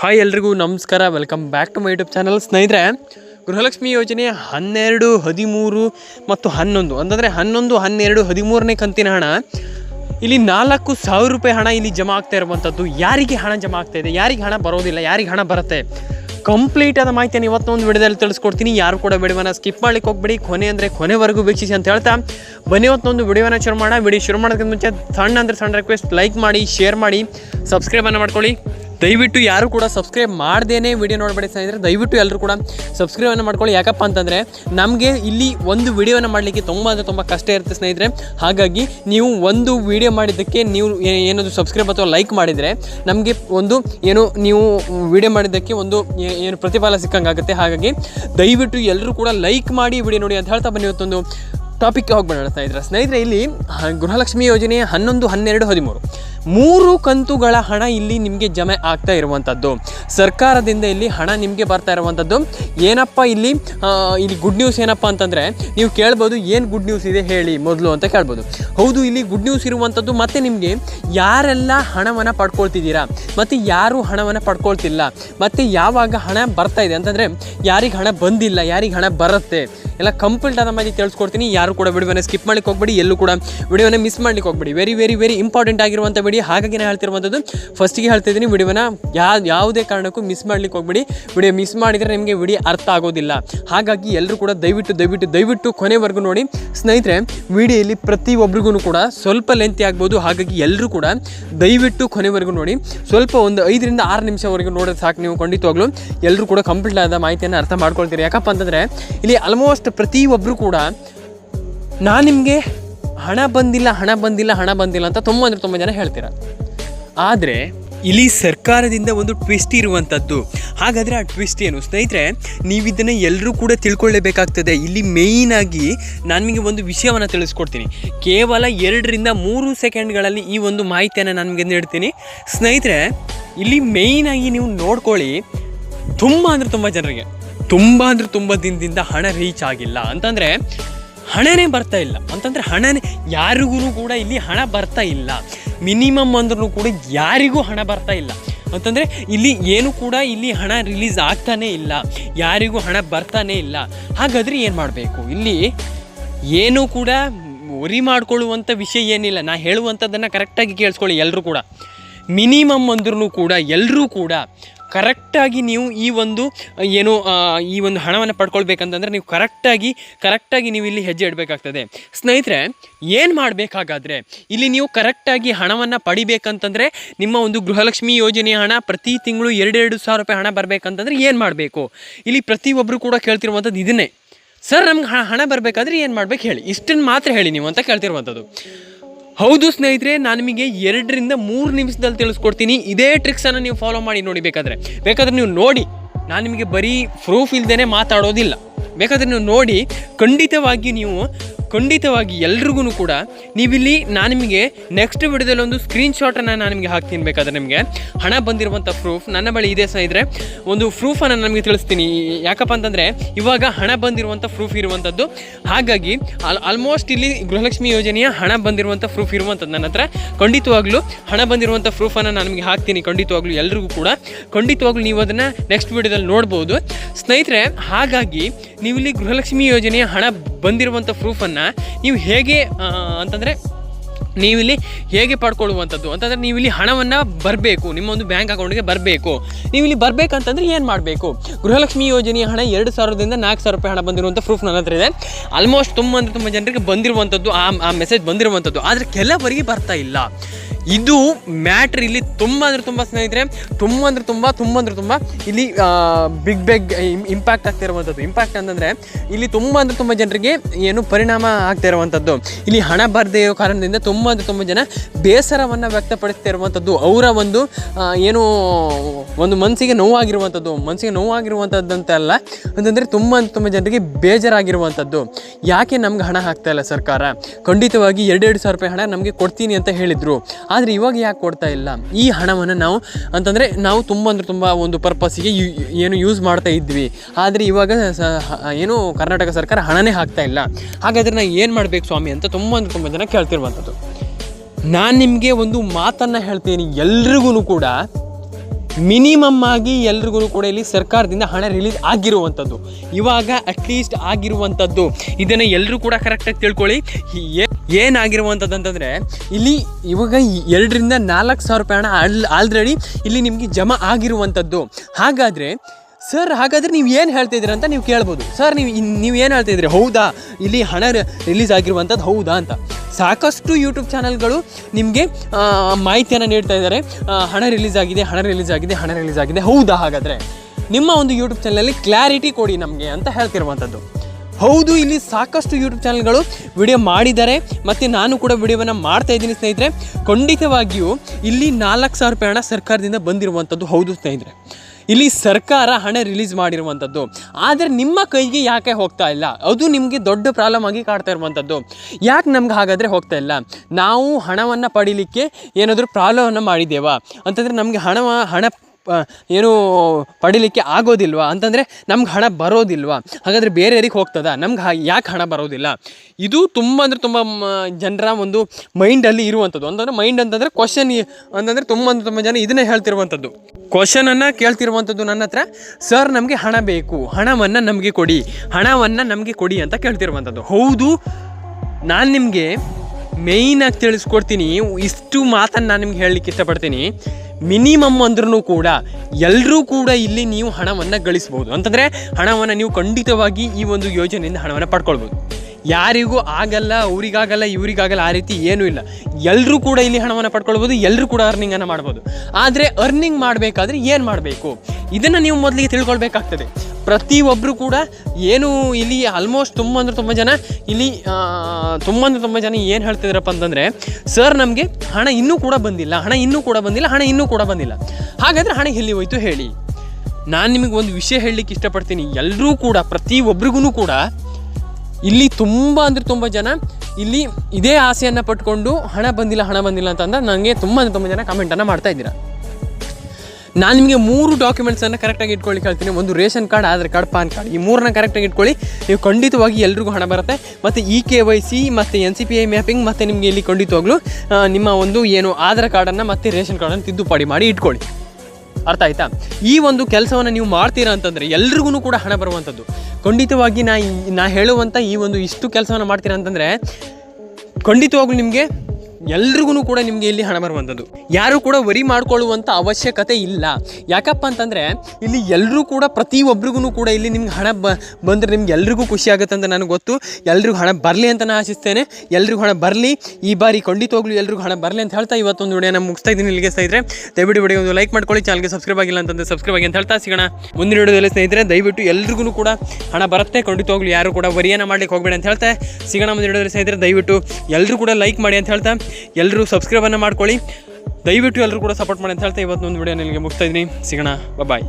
Hi ಎಲ್ರಿಗೂ, ನಮಸ್ಕಾರ. Welcome back to my YouTube channel ಸ್ನೇಹಿತರೆ, ಗೃಹಲಕ್ಷ್ಮಿ ಯೋಜನೆ ಹನ್ನೆರಡು, ಹದಿಮೂರು ಮತ್ತು ಹನ್ನೊಂದು. ಅಂತಂದರೆ ಹನ್ನೊಂದು, ಹನ್ನೆರಡು, ಹದಿಮೂರನೇ ಕಂತಿನ ಹಣ. ಇಲ್ಲಿ ನಾಲ್ಕು ಸಾವಿರ ರೂಪಾಯಿ ಹಣ ಇಲ್ಲಿ ಜಮಾ ಆಗ್ತಾ ಇರುವಂಥದ್ದು ಯಾರಿಗೆ ಹಣ ಜಮಾ ಆಗ್ತಾ ಇದೆ? ಯಾರಿಗೆ ಹಣ ಬರೋದಿಲ್ಲ? ಯಾರಿಗೆ ಹಣ ಬರುತ್ತೆ? ಕಂಪ್ಲೀಟ್ ಆದ ಮಾಹಿತಿಯನ್ನು ಇವತ್ತೊಂದು ವಿಡಿಯೋದಲ್ಲಿ ತಿಳಿಸ್ಕೊಡ್ತೀನಿ. ಯಾರು ಕೂಡ ವಿಡಿಯೋನ ಸ್ಕಿಪ್ ಮಾಡ್ಲಿಕ್ಕೆ ಹೋಗ್ಬೇಡಿ. ಕೊನೆ ಅಂದರೆ ಕೊನೆವರೆಗೂ ವೀಕ್ಷಿಸಿ ಅಂತ ಹೇಳ್ತಾ, ಬನ್ನಿ ಇವತ್ತೊಂದು ವಿಡಿಯೋನ ಶುರು ಮಾಡೋಣ. ವಿಡಿಯೋ ಶುರು ಮಾಡೋದಕ್ಕಿಂತ ಮುಂಚೆ ಸಣ್ಣ ಅಂದರೆ ಸಣ್ಣ ರಿಕ್ವೆಸ್ಟ್ ಲೈಕ್ ಮಾಡಿ ಶೇರ್ ಮಾಡಿ ಸಬ್ಸ್ಕ್ರೈಬನ್ನು ಮಾಡ್ಕೊಳ್ಳಿ. ದಯವಿಟ್ಟು ಯಾರು ಕೂಡ ಸಬ್ಸ್ಕ್ರೈಬ್ ಮಾಡ್ದೇನೆ ವಿಡಿಯೋ ನೋಡಬೇಡಿ ಸ್ನೇಹಿತರೆ. ದಯವಿಟ್ಟು ಎಲ್ಲರೂ ಕೂಡ ಸಬ್ಸ್ಕ್ರೈಬನ್ನು ಮಾಡ್ಕೊಳ್ಳಿ. ಯಾಕಪ್ಪ ಅಂತಂದರೆ ನಮಗೆ ಇಲ್ಲಿ ಒಂದು ವಿಡಿಯೋನ ಮಾಡಲಿಕ್ಕೆ ತುಂಬ ಅಂದರೆ ತುಂಬ ಕಷ್ಟ ಇರುತ್ತೆ ಸ್ನೇಹಿತರೆ. ಹಾಗಾಗಿ ನೀವು ಒಂದು ವಿಡಿಯೋ ಮಾಡಿದ್ದಕ್ಕೆ ನೀವು ಏನಾದರೂ ಸಬ್ಸ್ಕ್ರೈಬ್ ಅಥವಾ ಲೈಕ್ ಮಾಡಿದರೆ ನಮಗೆ ಒಂದು ಏನು ನೀವು ವಿಡಿಯೋ ಮಾಡಿದ್ದಕ್ಕೆ ಒಂದು ಏನು ಪ್ರತಿಫಲ ಸಿಕ್ಕಂಗಾಗುತ್ತೆ. ಹಾಗಾಗಿ ದಯವಿಟ್ಟು ಎಲ್ಲರೂ ಕೂಡ ಲೈಕ್ ಮಾಡಿ ವಿಡಿಯೋ ನೋಡಿ ಅಂತ ಹೇಳ್ತಾ ಬನ್ನಿ. ಇವತ್ತೊಂದು ಟಾಪಿಕ್ಗೆ ಹೋಗ್ಬೇಡ ಸ್ನೇಹಿತರೆ ಸ್ನೇಹಿತರೆ, ಇಲ್ಲಿ ಗೃಹಲಕ್ಷ್ಮಿ ಯೋಜನೆ ಹನ್ನೊಂದು, ಹನ್ನೆರಡು, ಹದಿಮೂರು. ಮೂರು ಕಂತುಗಳ ಹಣ ಇಲ್ಲಿ ನಿಮಗೆ ಜಮೆ ಆಗ್ತಾ ಇರುವಂಥದ್ದು ಸರ್ಕಾರದಿಂದ ಇಲ್ಲಿ ಹಣ ನಿಮಗೆ ಬರ್ತಾ ಇರುವಂಥದ್ದು ಏನಪ್ಪ ಇಲ್ಲಿ ಇಲ್ಲಿ ಗುಡ್ ನ್ಯೂಸ್ ಏನಪ್ಪ ಅಂತಂದರೆ, ನೀವು ಕೇಳ್ಬೋದು ಏನು ಗುಡ್ ನ್ಯೂಸ್ ಇದೆ ಹೇಳಿ ಮೊದಲು ಅಂತ ಕೇಳ್ಬೋದು. ಹೌದು, ಇಲ್ಲಿ ಗುಡ್ ನ್ಯೂಸ್ ಇರುವಂಥದ್ದು ಮತ್ತು ನಿಮಗೆ ಯಾರೆಲ್ಲ ಹಣವನ್ನು ಪಡ್ಕೊಳ್ತಿದ್ದೀರಾ, ಮತ್ತು ಯಾರು ಹಣವನ್ನು ಪಡ್ಕೊಳ್ತಿಲ್ಲ, ಮತ್ತು ಯಾವಾಗ ಹಣ ಬರ್ತಾ ಇದೆ ಅಂತಂದರೆ, ಯಾರಿಗೆ ಹಣ ಬಂದಿಲ್ಲ, ಯಾರಿಗೆ ಹಣ ಬರುತ್ತೆ ಎಲ್ಲ ಕಂಪ್ಲೀಟ್ ಆದ ಮಾಹಿತಿ ತಿಳಿಸ್ಕೊಡ್ತೀನಿ ಯಾರು ಕೂಡ ವಿಡಿಯೋನ ಸ್ಕಿಪ್ ಮಾಡ್ಲಿಕ್ಕೆ ಹೋಗ್ಬೇಡಿ. ಎಲ್ಲೂ ಕೂಡ ವಿಡಿಯೋನ ಮಿಸ್ ಮಾಡ್ಲಿಕ್ಕೆ ಹೋಗ್ಬೇಡಿ. ವೆರಿ ವೆರಿ ವೆರಿ ಇಂಪಾರ್ಟೆಂಟ್ ಆಗಿರುವಂಥ ವಿಡಿಯೋ ಹಾಗಾಗಿ ನಾನು ಹೇಳ್ತಿರುವಂಥದ್ದು ಫಸ್ಟಿಗೆ ಹೇಳ್ತಾ ಇದ್ದೀನಿ ವಿಡಿಯೋನ ಯಾವುದೇ ಕಾರಣಕ್ಕೂ ಮಿಸ್ ಮಾಡ್ಲಿಕ್ಕೆ ಹೋಗ್ಬೇಡಿ. ವಿಡಿಯೋ ಮಿಸ್ ಮಾಡಿದರೆ ನಿಮಗೆ ವಿಡಿಯೋ ಅರ್ಥ ಆಗೋದಿಲ್ಲ. ಹಾಗಾಗಿ ಎಲ್ಲರೂ ಕೂಡ ದಯವಿಟ್ಟು ದಯವಿಟ್ಟು ದಯವಿಟ್ಟು ಕೊನೆವರೆಗೂ ನೋಡಿ. ಸ್ನೇಹಿತರೆ, ವಿಡಿಯೋಲಿ ಪ್ರತಿಯೊಬ್ಬರಿಗೂ ಕೂಡ ಸ್ವಲ್ಪ ಲೆಂತಿ ಆಗ್ಬೋದು. ಹಾಗಾಗಿ ಎಲ್ಲರೂ ಕೂಡ ದಯವಿಟ್ಟು ಕೊನೆವರೆಗೂ ನೋಡಿ. ಸ್ವಲ್ಪ ಒಂದು ಐದರಿಂದ ಆರು ನಿಮಿಷವರೆಗೂ ನೋಡೋದು ಸಾಕು ನೀವು. ಖಂಡಿತವಾಗ್ಲು ಎಲ್ಲರೂ ಕೂಡ ಕಂಪ್ಲೀಟ್ ಆದ ಮಾಹಿತಿಯನ್ನು ಅರ್ಥ ಮಾಡ್ಕೊಳ್ತೀರಿ. ಯಾಕಪ್ಪ ಅಂತಂದರೆ, ಇಲ್ಲಿ ಆಲ್ಮೋಸ್ಟ್ ಪ್ರತಿಯೊಬ್ಬರು ಕೂಡ, ನಾನು ನಿಮಗೆ ಹಣ ಬಂದಿಲ್ಲ ಹಣ ಬಂದಿಲ್ಲ ಹಣ ಬಂದಿಲ್ಲ ಅಂತ ತುಂಬ ಅಂದರೆ ತುಂಬ ಜನ ಹೇಳ್ತೀರ. ಆದರೆ, ಇಲ್ಲಿ ಸರ್ಕಾರದಿಂದ ಒಂದು ಟ್ವಿಸ್ಟ್ ಇರುವಂಥದ್ದು ಹಾಗಾದರೆ ಆ ಟ್ವಿಸ್ಟ್ ಏನು? ಸ್ನೇಹಿತರೆ ನೀವು ಇದನ್ನು ಎಲ್ಲರೂ ಕೂಡ ತಿಳ್ಕೊಳ್ಳೇಬೇಕಾಗ್ತದೆ. ಇಲ್ಲಿ ಮೇಯ್ನಾಗಿ ನಾನು ನಿಮಗೆ ಒಂದು ವಿಷಯವನ್ನು ತಿಳಿಸ್ಕೊಡ್ತೀನಿ. ಕೇವಲ ಎರಡರಿಂದ ಮೂರು ಸೆಕೆಂಡ್ಗಳಲ್ಲಿ ಈ ಒಂದು ಮಾಹಿತಿಯನ್ನು ನಾನು ನಿಮಗೆ ನೀಡ್ತೀನಿ. ಸ್ನೇಹಿತರೆ, ಇಲ್ಲಿ ಮೇಯ್ನಾಗಿ ನೀವು ನೋಡ್ಕೊಳ್ಳಿ. ತುಂಬ ಅಂದರೆ ತುಂಬ ಜನರಿಗೆ. ತುಂಬ ಅಂದರೆ ತುಂಬ ದಿನದಿಂದ ಹಣ ರೀಚ್ ಆಗಿಲ್ಲ. ಅಂತಂದರೆ ಹಣನೇ ಬರ್ತಾ ಇಲ್ಲ. ಅಂತಂದರೆ ಹಣನೇ ಯಾರಿಗೂ ಕೂಡ ಇಲ್ಲಿ ಹಣ ಬರ್ತಾ ಇಲ್ಲ. ಮಿನಿಮಮ್ ಅಂದ್ರೂ ಕೂಡ ಯಾರಿಗೂ ಹಣ ಬರ್ತಾ ಇಲ್ಲ. ಅಂತಂದರೆ ಇಲ್ಲಿ ಏನು ಕೂಡ ಇಲ್ಲಿ ಹಣ ರಿಲೀಸ್ ಆಗ್ತಾನೇ ಇಲ್ಲ. ಯಾರಿಗೂ ಹಣ ಬರ್ತಾನೇ ಇಲ್ಲ. ಹಾಗಾದರೆ ಏನು ಮಾಡಬೇಕು? ಇಲ್ಲಿ ಏನು ಕೂಡ ವರಿ ಮಾಡ್ಕೊಳ್ಳುವಂಥ ವಿಷಯ ಏನಿಲ್ಲ. ನಾ ಹೇಳುವಂಥದ್ದನ್ನು ಕರೆಕ್ಟಾಗಿ ಕೇಳಿಸ್ಕೊಳ್ಳಿ ಎಲ್ಲರೂ ಕೂಡ. ಮಿನಿಮಮ್ ಅಂದ್ರೂ ಕೂಡ ಎಲ್ಲರೂ ಕೂಡ ಕರೆಕ್ಟಾಗಿ ನೀವು ಈ ಒಂದು ಏನು ಈ ಒಂದು ಹಣವನ್ನು ಪಡ್ಕೊಳ್ಬೇಕಂತಂದರೆ ನೀವು ಕರೆಕ್ಟಾಗಿ ಕರೆಕ್ಟಾಗಿ ನೀವು ಇಲ್ಲಿ ಹೆಜ್ಜೆ ಇಡಬೇಕಾಗ್ತದೆ. ಸ್ನೇಹಿತರೆ, ಏನು ಮಾಡಬೇಕಾಗಾದರೆ, ಇಲ್ಲಿ ನೀವು ಕರೆಕ್ಟಾಗಿ ಹಣವನ್ನು ಪಡಿಬೇಕಂತಂದರೆ ನಿಮ್ಮ ಒಂದು ಗೃಹಲಕ್ಷ್ಮಿ ಯೋಜನೆಯ ಹಣ, ಪ್ರತಿ ತಿಂಗಳು ಎರಡೆರಡು ಸಾವಿರ ರೂಪಾಯಿ ಹಣ ಬರಬೇಕಂತಂದ್ರೆ ಏನು ಮಾಡಬೇಕು? ಇಲ್ಲಿ ಪ್ರತಿಯೊಬ್ಬರು ಕೂಡ ಕೇಳ್ತಿರುವಂಥದ್ದು ಇದನ್ನೇ. ಸರ್, ನಮ್ಗೆ ಹಣ ಬರಬೇಕಾದ್ರೆ ಏನು ಮಾಡ್ಬೇಕು ಹೇಳಿ. ಇಷ್ಟನ್ನು ಮಾತ್ರ ಹೇಳಿ ನೀವು ಅಂತ ಕೇಳ್ತಿರುವಂಥದ್ದು ಹೌದು ಸ್ನೇಹಿತರೆ, ನಾನು ನಿಮಗೆ ಎರಡರಿಂದ ಮೂರು ನಿಮಿಷದಲ್ಲಿ ತಿಳಿಸ್ಕೊಡ್ತೀನಿ. ಇದೇ ಟ್ರಿಕ್ಸನ್ನು ನೀವು ಫಾಲೋ ಮಾಡಿ ನೋಡಿ ಬೇಕಾದರೆ. ಬೇಕಾದರೆ ನೀವು ನೋಡಿ, ನಾನು ನಿಮಗೆ ಬರೀ ಪ್ರೂಫ್ ಇಲ್ಲದೇ ಮಾತಾಡೋದಿಲ್ಲ. ಬೇಕಾದರೆ ನೀವು ನೋಡಿ, ಖಂಡಿತವಾಗಿ ನೀವು ಖಂಡಿತವಾಗಿ ಎಲ್ರಿಗೂ ಕೂಡ ನೀವಿಲ್ಲಿ ನಾನು ನಿಮಗೆ ನೆಕ್ಸ್ಟ್ ವಿಡಿಯೋದಲ್ಲಿ ಒಂದು ಸ್ಕ್ರೀನ್ಶಾಟನ್ನು ನಾನು ನಿಮಗೆ ಹಾಕ್ತೀನಿ ಬೇಕಾದ್ರೆ ನಿಮಗೆ ಹಣ ಬಂದಿರುವಂಥ ಪ್ರೂಫ್ ನನ್ನ ಬಳಿ ಇದೆ ಸ್ನೇಹಿತರೆ, ಒಂದು ಪ್ರೂಫನ್ನು ನಿಮಗೆ ತಿಳಿಸ್ತೀನಿ. ಯಾಕಪ್ಪ ಅಂತಂದರೆ ಇವಾಗ ಹಣ ಬಂದಿರುವಂಥ ಪ್ರೂಫ್ ಇರುವಂಥದ್ದು ಹಾಗಾಗಿ ಆಲ್ ಆಲ್ಮೋಸ್ಟ್ ಇಲ್ಲಿ ಗೃಹಲಕ್ಷ್ಮಿ ಯೋಜನೆಯ ಹಣ ಬಂದಿರುವಂಥ ಪ್ರೂಫ್ ಇರುವಂಥದ್ದು ನನ್ನ ಹತ್ರ. ಖಂಡಿತವಾಗ್ಲೂ ಹಣ ಬಂದಿರುವಂಥ ಪ್ರೂಫನ್ನು ನಾನು ನಿಮಗೆ ಹಾಕ್ತೀನಿ. ಖಂಡಿತವಾಗ್ಲೂ ಎಲ್ರಿಗೂ ಕೂಡ. ಖಂಡಿತವಾಗ್ಲೂ ನೀವು ಅದನ್ನು ನೆಕ್ಸ್ಟ್ ವಿಡಿಯೋದಲ್ಲಿ ನೋಡ್ಬೋದು. ಸ್ನೇಹಿತರೆ, ಹಾಗಾಗಿ ನೀವು ಇಲ್ಲಿ ಗೃಹಲಕ್ಷ್ಮಿ ಯೋಜನೆಯ ಹಣ ಬಂದಿರುವಂಥ ಪ್ರೂಫನ್ನು ನೀವು ಹೇಗೆ ಅಂತಂದರೆ ನೀವಿಲ್ಲಿ ಹೇಗೆ ಪಡ್ಕೊಳ್ಳುವಂಥದ್ದು? ಅಂತಂದರೆ ನೀವಿಲ್ಲಿ ಹಣವನ್ನು ಬರಬೇಕು ನಿಮ್ಮ ಒಂದು ಬ್ಯಾಂಕ್ ಅಕೌಂಟ್ಗೆ ಬರಬೇಕು. ನೀವಿಲ್ಲಿ ಬರಬೇಕಂತಂದ್ರೆ ಏನು ಮಾಡಬೇಕು? ಗೃಹಲಕ್ಷ್ಮಿ ಯೋಜನೆಯ ಹಣ ಎರಡು ಸಾವಿರದಿಂದ ನಾಲ್ಕು ಸಾವಿರ ರೂಪಾಯಿ ಹಣ ಬಂದಿರುವಂಥ ಪ್ರೂಫ್ ನನ್ನ ಹತ್ರ ಇದೆ. ಆಲ್ಮೋಸ್ಟ್ ತುಂಬ ಅಂದರೆ ತುಂಬ ಜನರಿಗೆ ಬಂದಿರುವಂಥದ್ದು, ಆ ಮೆಸೇಜ್ ಬಂದಿರುವಂಥದ್ದು. ಆದರೆ ಕೆಲವರಿಗೆ ಬರ್ತಾ ಇಲ್ಲ. ಇದು ಮ್ಯಾಟ್ರ್ ಇಲ್ಲಿ ತುಂಬ ಅಂದರೆ ತುಂಬ ಸ್ನೇಹಿತರೆ, ತುಂಬ ಅಂದರೆ ತುಂಬ ತುಂಬ ಅಂದರೆ ತುಂಬ ಇಲ್ಲಿ ಬಿಗ್ ಬೆಗ್ ಇಂಪ್ಯಾಕ್ಟ್ ಆಗ್ತಾ ಇರುವಂಥದ್ದು ಇಂಪ್ಯಾಕ್ಟ್ ಅಂತಂದರೆ ಇಲ್ಲಿ ತುಂಬ ಅಂದರೆ ತುಂಬ ಜನರಿಗೆ ಏನು ಪರಿಣಾಮ ಆಗ್ತಾ ಇರುವಂಥದ್ದು ಇಲ್ಲಿ ಹಣ ಬರದೇ ಇರೋ ಕಾರಣದಿಂದ ತುಂಬ ಅಂದರೆ ತುಂಬ ಜನ ಬೇಸರವನ್ನು ವ್ಯಕ್ತಪಡಿಸ್ತಾ ಇರುವಂಥದ್ದು ಅವರ ಒಂದು ಏನು, ಒಂದು ಮನಸ್ಸಿಗೆ ನೋವಾಗಿರುವಂಥದ್ದು ಮನಸ್ಸಿಗೆ ನೋವಾಗಿರುವಂಥದ್ದು ಅಲ್ಲ, ಅಂತಂದರೆ ತುಂಬ ಅಂದರೆ ತುಂಬ ಜನರಿಗೆ ಬೇಜಾರಾಗಿರುವಂಥದ್ದು ಯಾಕೆ ನಮ್ಗೆ ಹಣ ಹಾಕ್ತಾ ಇಲ್ಲ ಸರ್ಕಾರ? ಖಂಡಿತವಾಗಿ ಎರಡೆರಡು ಸಾವಿರ ರೂಪಾಯಿ ಹಣ ನಮಗೆ ಕೊಡ್ತೀನಿ ಅಂತ ಹೇಳಿದರು. ಆದರೆ ಇವಾಗ ಯಾಕೆ ಕೊಡ್ತಾ ಇಲ್ಲ? ಈ ಹಣವನ್ನು ನಾವು ಅಂತಂದರೆ ನಾವು ತುಂಬ ಅಂದರೆ ತುಂಬ ಒಂದು ಪರ್ಪಸ್ಸಿಗೆ ಏನು ಯೂಸ್ ಮಾಡ್ತಾ ಇದ್ವಿ. ಆದರೆ ಇವಾಗ ಏನು ಕರ್ನಾಟಕ ಸರ್ಕಾರ ಹಣನೇ ಹಾಕ್ತಾ ಇಲ್ಲ. ಹಾಗಾದರೆ ನಾನು ಏನು ಮಾಡಬೇಕು ಸ್ವಾಮಿ ಅಂತ ತುಂಬ ಅಂದರೆ ತುಂಬ ಜನ ಕೇಳ್ತಿರುವಂಥದ್ದು ನಾನು ನಿಮಗೆ ಒಂದು ಮಾತನ್ನು ಹೇಳ್ತೀನಿ ಎಲ್ರಿಗೂ ಕೂಡ. ಮಿನಿಮಮ್ ಆಗಿ ಎಲ್ರಿಗೂ ಕೂಡ ಇಲ್ಲಿ ಸರ್ಕಾರದಿಂದ ಹಣ ರಿಲೀಸ್ ಆಗಿರುವಂಥದ್ದು ಇವಾಗ ಅಟ್ಲೀಸ್ಟ್ ಆಗಿರುವಂಥದ್ದು ಇದನ್ನು ಎಲ್ಲರೂ ಕೂಡ ಕರೆಕ್ಟಾಗಿ ತಿಳ್ಕೊಳ್ಳಿ. ಏನಾಗಿರುವಂಥದ್ದು ಅಂತಂದರೆ ಇಲ್ಲಿ ಇವಾಗ ಎರಡರಿಂದ ನಾಲ್ಕು ಸಾವಿರ ರೂಪಾಯಿ ಹಣ ಆಲ್, ಆಲ್ರೆಡಿ ಇಲ್ಲಿ ನಿಮಗೆ ಜಮಾ ಆಗಿರುವಂಥದ್ದು ಹಾಗಾದರೆ, ಸರ್, ಹಾಗಾದರೆ ನೀವು ಏನು ಹೇಳ್ತಿದ್ದೀರ ಅಂತ ನೀವು ಕೇಳ್ಬೋದು. ಸರ್, ನೀವು ನೀವು ಏನು ಹೇಳ್ತಿದ್ರಿ ಹೌದಾ? ಇಲ್ಲಿ ಹಣ ರಿಲೀಸ್ ಆಗಿರುವಂಥದ್ದು ಹೌದಾ ಅಂತ. ಸಾಕಷ್ಟು ಯೂಟ್ಯೂಬ್ ಚಾನಲ್ಗಳು ನಿಮಗೆ ಮಾಹಿತಿಯನ್ನು ನೀಡ್ತಾ ಇದ್ದಾರೆ. ಹಣ ರಿಲೀಸ್ ಆಗಿದೆ, ಹಣ ರಿಲೀಸ್ ಆಗಿದೆ, ಹಣ ರಿಲೀಸ್ ಆಗಿದೆ. ಹೌದಾ ಹಾಗಾದರೆ? ನಿಮ್ಮ ಒಂದು ಯೂಟ್ಯೂಬ್ ಚಾನಲಲ್ಲಿ ಕ್ಲಾರಿಟಿ ಕೊಡಿ ನಮಗೆ ಅಂತ ಹೇಳ್ತಿರುವಂಥದ್ದು ಹೌದು, ಇಲ್ಲಿ ಸಾಕಷ್ಟು ಯೂಟ್ಯೂಬ್ ಚಾನಲ್ಗಳು ವಿಡಿಯೋ ಮಾಡಿದ್ದಾರೆ. ಮತ್ತು ನಾನು ಕೂಡ ವಿಡಿಯೋವನ್ನು ಮಾಡ್ತಾ ಇದ್ದೀನಿ ಸ್ನೇಹಿತರೆ. ಖಂಡಿತವಾಗಿಯೂ ಇಲ್ಲಿ ನಾಲ್ಕು ಸಾವಿರ ರೂಪಾಯಿ ಹಣ ಸರ್ಕಾರದಿಂದ ಬಂದಿರುವಂಥದ್ದು ಹೌದು ಸ್ನೇಹಿತರೆ. ಇಲ್ಲಿ ಸರ್ಕಾರ ಹಣ ರಿಲೀಸ್ ಮಾಡಿರುವಂಥದ್ದು ಆದರೆ ನಿಮ್ಮ ಕೈಗೆ ಯಾಕೆ ಹೋಗ್ತಾ ಇಲ್ಲ? ಅದು ನಿಮಗೆ ದೊಡ್ಡ ಪ್ರಾಬ್ಲಮ್ ಆಗಿ ಕಾಡ್ತಾ ಇರುವಂಥದ್ದು ಯಾಕೆ ನಮ್ಗೆ ಹಾಗಾದರೆ ಹೋಗ್ತಾ ಇಲ್ಲ? ನಾವು ಹಣವನ್ನು ಪಡೀಲಿಕ್ಕೆ ಏನಾದರೂ ಪ್ರಾಬ್ಲಮನ್ನು ಮಾಡಿದ್ದೇವಾ? ಅಂತಂದರೆ ನಮಗೆ ಹಣ ಹಣ ಏನು ಪಡಿಲಿಕ್ಕೆ ಆಗೋದಿಲ್ವ? ಅಂತಂದರೆ ನಮ್ಗೆ ಹಣ ಬರೋದಿಲ್ವ? ಹಾಗಾದರೆ ಬೇರೆಯವರಿಗೆ ಹೋಗ್ತದ? ನಮ್ಗೆ ಯಾಕೆ ಹಣ ಬರೋದಿಲ್ಲ? ಇದು ತುಂಬ ಅಂದರೆ ತುಂಬ ಜನರ ಒಂದು ಮೈಂಡಲ್ಲಿ ಇರುವಂಥದ್ದು ಅಂತಂದರೆ ಮೈಂಡ್ ಅಂತಂದರೆ ಕ್ವಶನ್ ಅಂತಂದರೆ ತುಂಬ ಅಂದರೆ ತುಂಬ ಜನ ಇದನ್ನೇ ಹೇಳ್ತಿರುವಂಥದ್ದು ಕ್ವಶನನ್ನು ಕೇಳ್ತಿರುವಂಥದ್ದು ನನ್ನ ಹತ್ರ ಸರ್ ನಮಗೆ ಹಣ ಬೇಕು. ಹಣವನ್ನು ನಮಗೆ ಕೊಡಿ. ಹಣವನ್ನು ನಮಗೆ ಕೊಡಿ ಅಂತ ಕೇಳ್ತಿರುವಂಥದ್ದು ಹೌದು, ನಾನು ನಿಮಗೆ ಮೇಯ್ನಾಗಿ ತಿಳಿಸ್ಕೊಡ್ತೀನಿ. ಇಷ್ಟು ಮಾತನ್ನು ನಾನು ನಿಮ್ಗೆ ಹೇಳಲಿಕ್ಕೆ ಇಷ್ಟಪಡ್ತೀನಿ. ಮಿನಿಮಮ್ ಅಂದ್ರೂ ಕೂಡ ಎಲ್ಲರೂ ಕೂಡ ಇಲ್ಲಿ ನೀವು ಹಣವನ್ನು ಗಳಿಸ್ಬೋದು. ಅಂತಂದರೆ ಹಣವನ್ನು ನೀವು ಖಂಡಿತವಾಗಿ ಈ ಒಂದು ಯೋಜನೆಯಿಂದ ಹಣವನ್ನು ಪಡ್ಕೊಳ್ಬೋದು. ಯಾರಿಗೂ ಆಗಲ್ಲ, ಅವರಿಗಾಗಲ್ಲ, ಇವರಿಗಾಗಲ್ಲ ಆ ರೀತಿ ಏನೂ ಇಲ್ಲ. ಎಲ್ಲರೂ ಕೂಡ ಇಲ್ಲಿ ಹಣವನ್ನು ಪಡ್ಕೊಳ್ಬೋದು ಎಲ್ಲರೂ ಕೂಡ ಅರ್ನಿಂಗನ್ನು ಮಾಡ್ಬೋದು. ಆದರೆ ಅರ್ನಿಂಗ್ ಮಾಡಬೇಕಾದ್ರೆ ಏನು ಮಾಡಬೇಕು? ಇದನ್ನು ನೀವು ಮೊದಲಿಗೆ ತಿಳ್ಕೊಳ್ಬೇಕಾಗ್ತದೆ. ಪ್ರತಿಯೊಬ್ಬರು ಕೂಡ ಏನು ಇಲ್ಲಿ ಆಲ್ಮೋಸ್ಟ್ ತುಂಬ ಅಂದ್ರೆ ತುಂಬ ಜನ ಇಲ್ಲಿ ತುಂಬ ಅಂದರೆ ತುಂಬ ಜನ ಏನು ಹೇಳ್ತಿದ್ರಪ್ಪ ಅಂತಂದರೆ ಸರ್ ನಮಗೆ ಹಣ ಇನ್ನೂ ಕೂಡ ಬಂದಿಲ್ಲ, ಹಣ ಇನ್ನೂ ಕೂಡ ಬಂದಿಲ್ಲ, ಹಣ ಇನ್ನೂ ಕೂಡ ಬಂದಿಲ್ಲ. ಹಾಗಾದರೆ ಹಣ ಎಲ್ಲಿ ಹೋಯ್ತು ಹೇಳಿ. ನಾನು ನಿಮಗೆ ಒಂದು ವಿಷಯ ಹೇಳಲಿಕ್ಕೆ ಇಷ್ಟಪಡ್ತೀನಿ. ಎಲ್ಲರೂ ಕೂಡ ಪ್ರತಿಯೊಬ್ಬರಿಗೂ ಕೂಡ ಇಲ್ಲಿ ತುಂಬ ಅಂದರೆ ತುಂಬ ಜನ ಇಲ್ಲಿ ಇದೇ ಆಸೆಯನ್ನು ಪಟ್ಕೊಂಡು ಹಣ ಬಂದಿಲ್ಲ ಹಣ ಬಂದಿಲ್ಲ ಅಂತಂದ್ರೆ ನನಗೆ ತುಂಬ ಅಂದರೆ ತುಂಬ ಜನ ಕಮೆಂಟನ್ನು ಮಾಡ್ತಾ ಇದ್ದೀರಾ. ನಾನು ನಿಮಗೆ ಮೂರು ಡಾಕ್ಯುಮೆಂಟ್ಸನ್ನು ಕರೆಕ್ಟಾಗಿ ಇಟ್ಕೊಳ್ಳಿ ಹೇಳ್ತೀನಿ ಒಂದು ration card, Aadhaar card, PAN card. ಈ ಮೂರನ್ನ ಕರೆಕ್ಟಾಗಿ ಇಟ್ಕೊಳ್ಳಿ. ನೀವು ಖಂಡಿತವಾಗಿ ಎಲ್ರಿಗೂ ಹಣ ಬರುತ್ತೆ. ಮತ್ತು ಇ ಕೆ ವೈ ಸಿ, ಮತ್ತು N C P I mapping ಮತ್ತು ನಿಮಗೆ ಇಲ್ಲಿ ಖಂಡಿತವಾಗ್ಲೂ ನಿಮ್ಮ ಒಂದು ಏನು ಆಧಾರ್ ಕಾರ್ಡನ್ನು ಮತ್ತು ರೇಷನ್ ಕಾರ್ಡನ್ನು ತಿದ್ದುಪಡಿ ಮಾಡಿ ಇಟ್ಕೊಳ್ಳಿ. ಅರ್ಥ ಆಯ್ತಾ? ಈ ಒಂದು ಕೆಲಸವನ್ನು ನೀವು ಮಾಡ್ತೀರಾ ಅಂತಂದರೆ ಎಲ್ರಿಗೂ ಕೂಡ ಹಣ ಬರುವಂಥದ್ದು ಖಂಡಿತವಾಗಿ ನಾ ನಾ ಹೇಳುವಂಥ ಈ ಒಂದು ಇಷ್ಟು ಕೆಲಸವನ್ನು ಮಾಡ್ತೀರಾ ಅಂತಂದರೆ ಖಂಡಿತವಾಗ್ಲೂ ನಿಮಗೆ ಎಲ್ರಿಗೂ ಕೂಡ ನಿಮಗೆ ಇಲ್ಲಿ ಹಣ ಬರುವಂಥದ್ದು ಯಾರು ಕೂಡ ವರಿ ಮಾಡ್ಕೊಳ್ಳುವಂಥ ಅವಶ್ಯಕತೆ ಇಲ್ಲ. ಯಾಕಪ್ಪ ಅಂತಂದರೆ, ಇಲ್ಲಿ ಎಲ್ಲರೂ ಕೂಡ ಪ್ರತಿಯೊಬ್ಬರಿಗೂ ಕೂಡ ಇಲ್ಲಿ ನಿಮ್ಗೆ ಹಣ ಬ, ಬಂದರೆ ನಿಮ್ಗೆ ಎಲ್ರಿಗೂ ಖುಷಿ ಆಗುತ್ತೆ ಅಂತ ನನಗೆ ಗೊತ್ತು. ಎಲ್ರಿಗೂ ಹಣ ಬರಲಿ ಅಂತ ನಾನು ಆಶಿಸ್ತೇನೆ. ಎಲ್ರಿಗೂ ಹಣ ಬರಲಿ. ಈ ಬಾರಿ ಖಂಡಿತವಾಗ್ಲೂ ಎಲ್ರಿಗೂ ಹಣ ಬರಲಿ ಅಂತ ಹೇಳ್ತಾ ಇವತ್ತೊಂದು ವಿಡಿಯೋನ ಮುಗಿಸ್ತಾ ಇದ್ದೀನಿ ಇಲ್ಲಿಗೆ ಸ್ನೇಹಿತರೆ. ದಯವಿಟ್ಟು ವಿಡಿಯೋ ಒಂದು ಲೈಕ್ ಮಾಡ್ಕೊಳ್ಳಿ, ಚಾನಲ್ಗೆ ಸಬ್ಸ್ಕ್ರೈಬ್ ಆಗಿಲ್ಲ ಅಂತಂದರೆ ಸಬ್ಸ್ಕ್ರೈಬ್ ಆಗಿ ಅಂತ ಹೇಳ್ತಾ ಸಿಗೋಣ. ಮುಂದಿನ ವಿಡಿಯೋದಲ್ಲಿ ಸ್ನೇಹಿತರೆ, ದಯವಿಟ್ಟು ಎಲ್ರಿಗೂ ಕೂಡ ಹಣ ಬರುತ್ತೆ. ಖಂಡಿತವಾಗ್ಲೂ ಯಾರು ಕೂಡ ವರಿಯನ್ನು ಮಾಡ್ಲಿಕ್ಕೆ ಹೋಗಬೇಡಿ ಅಂತ ಹೇಳ್ತಾ ಸಿಗೋಣ ಮುಂದಿನ ವಿಡಿಯೋದಲ್ಲಿ ಸ್ನೇಹಿತರೆ. ದಯವಿಟ್ಟು ಎಲ್ಲರೂ ಕೂಡ ಲೈಕ್ ಮಾಡಿ ಅಂತ ಹೇಳ್ತಾ ಎಲ್ಲರೂ ಸಬ್ಸ್ಕ್ರೈಬನ್ನು ಮಾಡ್ಕೊಳ್ಳಿ. ದಯವಿಟ್ಟು ಎಲ್ಲರೂ ಕೂಡ ಸಪೋರ್ಟ್ ಮಾಡಿ ಅಂತ ಹೇಳ್ತಾ ಇವತ್ತು ಒಂದು ವಿಡಿಯೋ ನಿಮಗೆ ಮುಗಿಸ್ತಾ ಇದ್ದೀನಿ. ಸಿಗೋಣ. ಬಾಯ್